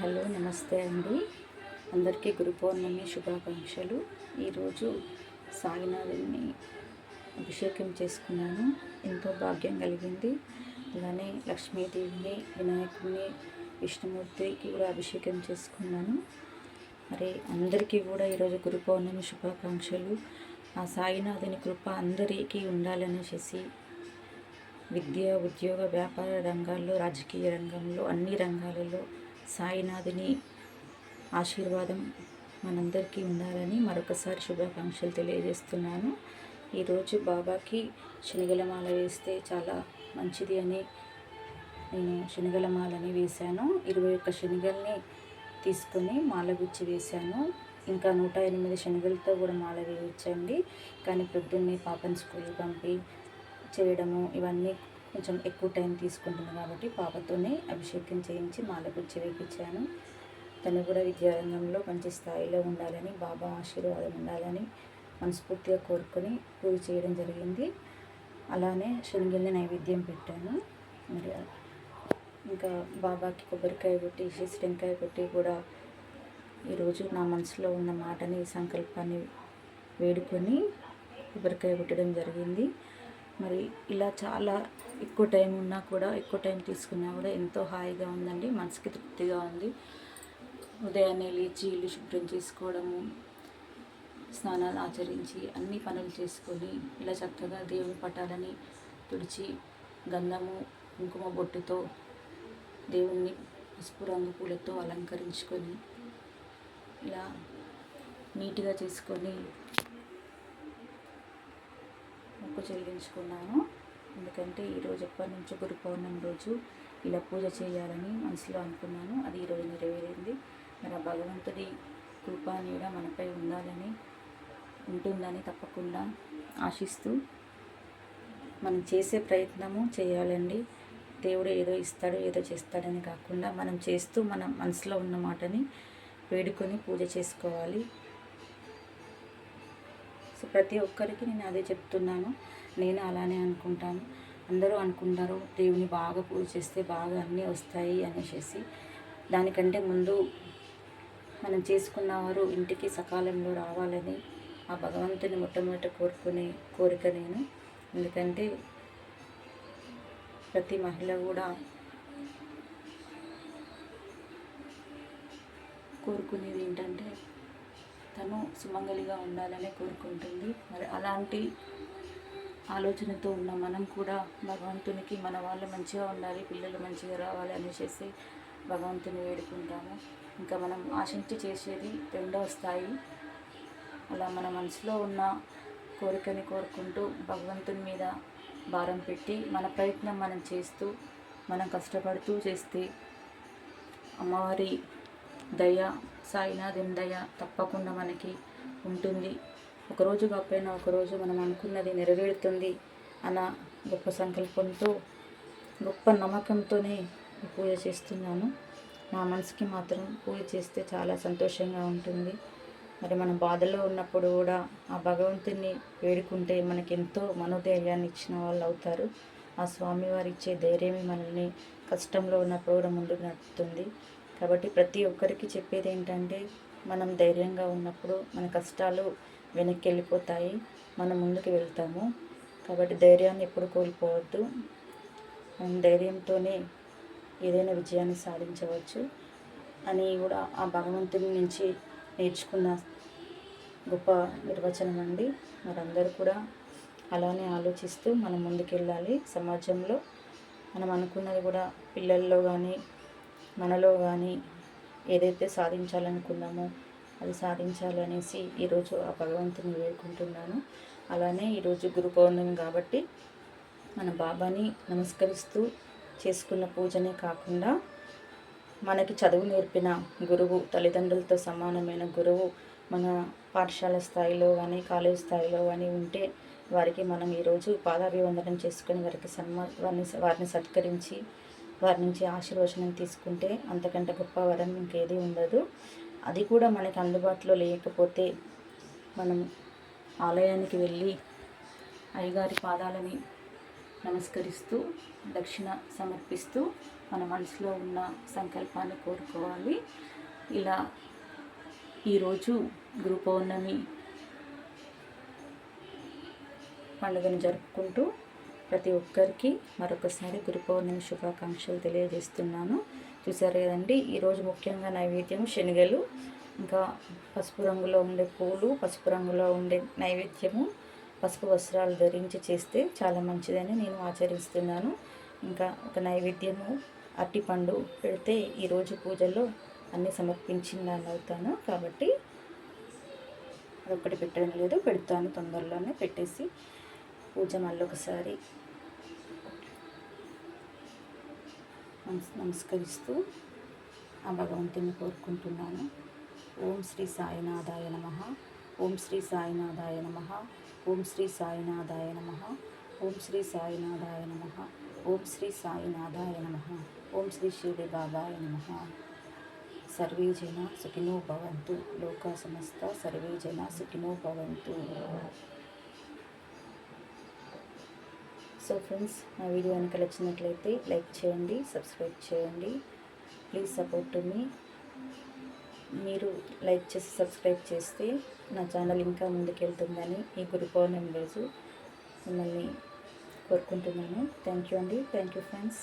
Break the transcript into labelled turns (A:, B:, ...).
A: Hello నమస్తే అండి. అందరికీ గురు పౌర్ణమి శుభాకాంక్షలు. ఈరోజు సాయినాథుని అభిషేకం చేసుకున్నాను. ఎంతో భాగ్యం కలిగింది. అలానే లక్ష్మీదేవిని వినాయకుడిని విష్ణుమూర్తికి కూడా అభిషేకం చేసుకున్నాను. మరి అందరికీ కూడా ఈరోజు గురు పౌర్ణమి శుభాకాంక్షలు. ఆ సాయినాథుని కృప అందరికీ ఉండాలనేసి విద్య ఉద్యోగ వ్యాపార రంగాల్లో రాజకీయ రంగంలో అన్ని రంగాలలో సాయినాథుని ఆశీర్వాదం మనందరికీ ఉండాలని మరొకసారి శుభాకాంక్షలు తెలియజేస్తున్నాను. ఈరోజు బాబాకి శనగలమాల వేస్తే చాలా మంచిది అని నేను శనగలమాలని వేశాను. ఇరవై ఒక్క శనగల్ని తీసుకొని మాల గుచ్చి వేశాను. ఇంకా నూట ఎనిమిది శనగలతో కూడా మాల వేయొచ్చండి. కానీ పొద్దున్నే పాపని స్కూల్కి పంపి చేయడము ఇవన్నీ కొంచెం ఎక్కువ టైం తీసుకుంటుంది కాబట్టి పాపతోనే అభిషేకం చేయించి మాల వేయించాను తను కూడా విద్యారంగంలో మంచి స్థాయిలో ఉండాలని బాబా ఆశీర్వాదం ఉండాలని మనస్ఫూర్తిగా కోరుకొని పూజ చేయడం జరిగింది. అలానే శనగల్ని నైవేద్యం పెట్టాను. మరి ఇంకా బాబాకి కొబ్బరికాయ కొట్టి టెంకాయ కొట్టి కూడా ఈరోజు నా మనసులో ఉన్న మాటని సంకల్పాన్ని వేడుకొని కొబ్బరికాయ కొట్టడం జరిగింది. మరి ఇలా చాలా ఎక్కువ టైం ఉన్నా కూడా ఎక్కువ టైం తీసుకున్నా కూడా ఎంతో హాయిగా ఉందండి మనసుకి తృప్తిగా ఉంది. ఉదయాన్నే లేచి ఇల్లు శుభ్రం చేసుకోవడము స్నానాలు ఆచరించి అన్ని పనులు చేసుకొని ఇలా చక్కగా దేవుని పటాలని తుడిచి గంధము కుంకుమ బొట్టుతో దేవుణ్ణి పసుపు రంగు పూలతో అలంకరించుకొని ఇలా నీట్గా చేసుకొని మొక్కు చెల్లించుకున్నాను. ఎందుకంటే ఈరోజు ఎప్పటి నుంచో గురు పౌర్ణమి రోజు ఇలా పూజ చేయాలని మనసులో అనుకున్నాను. అది ఈరోజు నెరవేరింది. మరి ఆ భగవంతుడి కృప నీడ మనపై ఉండాలని ఉంటుందని తప్పకుండా ఆశిస్తూ మనం చేసే ప్రయత్నము చేయాలండి. దేవుడు ఏదో ఇస్తాడు ఏదో చేస్తాడని కాకుండా మనం చేస్తూ మన మనసులో ఉన్న మాటని వేడుకొని పూజ చేసుకోవాలి. సో ప్రతి ఒక్కరికి నేను అదే చెప్తున్నాను. నేను అలానే అనుకుంటాను. అందరూ అనుకుంటారు దేవుని బాగా పూజ చేస్తే బాగా అన్నీ వస్తాయి అనేసి దానికంటే ముందు మనం చేసుకున్న వారు ఇంటికి సకాలంలో రావాలని ఆ భగవంతుని మొట్టమొదట కోరుకునే కోరిక నేను. ఎందుకంటే ప్రతి మహిళ కూడా కోరుకునేది ఏంటంటే తను సుమంగలిగా ఉండాలని కోరుకుంటుంది. మరి అలాంటి ఆలోచనతో ఉన్న మనం కూడా భగవంతునికి మన వాళ్ళు మంచిగా ఉండాలి పిల్లలు మంచిగా రావాలి అనేసి భగవంతుని వేడుకుంటాము. ఇంకా మనం ఆశించి చేసేది రెండవ స్థాయి. అలా మన మనసులో ఉన్న కోరికని కోరుకుంటూ భగవంతుని మీద భారం పెట్టి మన ప్రయత్నం మనం చేస్తూ మనం కష్టపడుతూ చేస్తే అమ్మవారి దయ సాయినాథుని దయ తప్పకుండా మనకి ఉంటుంది. ఒకరోజు కాకపోయినా ఒకరోజు మనం అనుకున్నది నెరవేరుతుంది అన్న గొప్ప సంకల్పంతో గొప్ప నమ్మకంతోనే పూజ చేస్తున్నాను. నా మనసుకి మాత్రం పూజ చేస్తే చాలా సంతోషంగా ఉంటుంది. మరి మనం బాధలో ఉన్నప్పుడు కూడా ఆ భగవంతుని వేడుకుంటే మనకి ఎంతో మనోధైర్యాన్ని ఇచ్చిన వాళ్ళు అవుతారు. ఆ స్వామివారు ఇచ్చే ధైర్యమే మనల్ని కష్టంలో ఉన్నప్పుడు కూడా ముందుకు నడుపుతుంది. కాబట్టి ప్రతి ఒక్కరికి చెప్పేది ఏంటంటే మనం ధైర్యంగా ఉన్నప్పుడు మన కష్టాలు వెనక్కి వెళ్ళిపోతాయి మనం ముందుకు వెళ్తాము. కాబట్టి ధైర్యాన్ని ఎప్పుడు కోల్పోవద్దు. మనం ధైర్యంతోనే ఏదైనా విజయాన్ని సాధించవచ్చు అని కూడా ఆ భగవంతుని నుంచి నేర్చుకున్న గొప్ప నిర్వచనం అండి. మరందరూ కూడా అలానే ఆలోచిస్తూ మనం ముందుకెళ్ళాలి. సమాజంలో మనం అనుకున్నది కూడా పిల్లల్లో కానీ మనలో కానీ ఏదైతే సాధించాలనుకున్నామో అది సాధించాలి అనేసి ఈరోజు ఆ భగవంతుని వేడుకుంటున్నాను. అలానే ఈరోజు గురు పౌర్ణమి కాబట్టి మన బాబాని నమస్కరిస్తూ చేసుకున్న పూజనే కాకుండా మనకి చదువు నేర్పిన గురువు తల్లిదండ్రులతో సమానమైన గురువు మన పాఠశాల స్థాయిలో కానీ కాలేజ్ స్థాయిలో కానీ ఉంటే వారికి మనం ఈరోజు పాదాభివందనం చేసుకుని వారికి సన్మా వారిని వారిని సత్కరించి వారి నుంచి ఆశీర్వచనం తీసుకుంటే అంతకంటే గొప్ప వరం ఇంకేది ఉండదు. అది కూడా మనకి అందుబాటులో లేకపోతే మనం ఆలయానికి వెళ్ళి అయ్యగారి పాదాలని నమస్కరిస్తూ దక్షిణ సమర్పిస్తూ మన మనసులో ఉన్న సంకల్పాన్ని కోరుకోవాలి. ఇలా ఈరోజు గురు పౌర్ణమి పండుగను జరుపుకుంటూ ప్రతి ఒక్కరికి మరొకసారి గురు పౌర్ణమి శుభాకాంక్షలు తెలియజేస్తున్నాను. చూసారు కదండి. ఈరోజు ముఖ్యంగా నైవేద్యం శనగలు ఇంకా పసుపు రంగులో ఉండే పూలు పసుపు రంగులో ఉండే నైవేద్యము పసుపు వస్త్రాలు ధరించి చేస్తే చాలా మంచిదని నేను ఆచరిస్తున్నాను. ఇంకా ఒక నైవేద్యము అరటిపండు పెడితే ఈరోజు పూజలో అన్నీ సమర్పించిందని అవుతాను కాబట్టి అదొక్కటి పెట్టడం లేదు పెడతాను తొందరలోనే పెట్టేసి పూజ మళ్ళీ ఒకసారి నమస్కరిస్తూ ఆ భగవంతుని కోరుకుంటున్నాను. ఓం శ్రీ సాయినాథాయ నమ. ఓం శ్రీ సాయినాథాయ నమ. ఓం శ్రీ సాయినాథాయ నమ. ఓం శ్రీ సాయినాథాయ నమ. ఓం శ్రీ సాయినాథాయ నమ. ఓం శ్రీ షిరిడి బాబాయ నమ. సర్వే జన సుఖినో భవంతు. లోక సమస్త సర్వే జన సుఖినో భవంతు. సో ఫ్రెండ్స్ నా వీడియో కనుక నచ్చినట్లయితే లైక్ చేయండి సబ్స్క్రైబ్ చేయండి. ప్లీజ్ సపోర్ట్ మీ. మీరు లైక్ చేసి సబ్స్క్రైబ్ చేస్తే నా ఛానల్ ఇంకా ముందుకెళ్తుందని ఈ గురు పౌర్ణమి రోజు మిమ్మల్ని కోరుకుంటున్నాను. థ్యాంక్ యూ అండి. Thank you friends.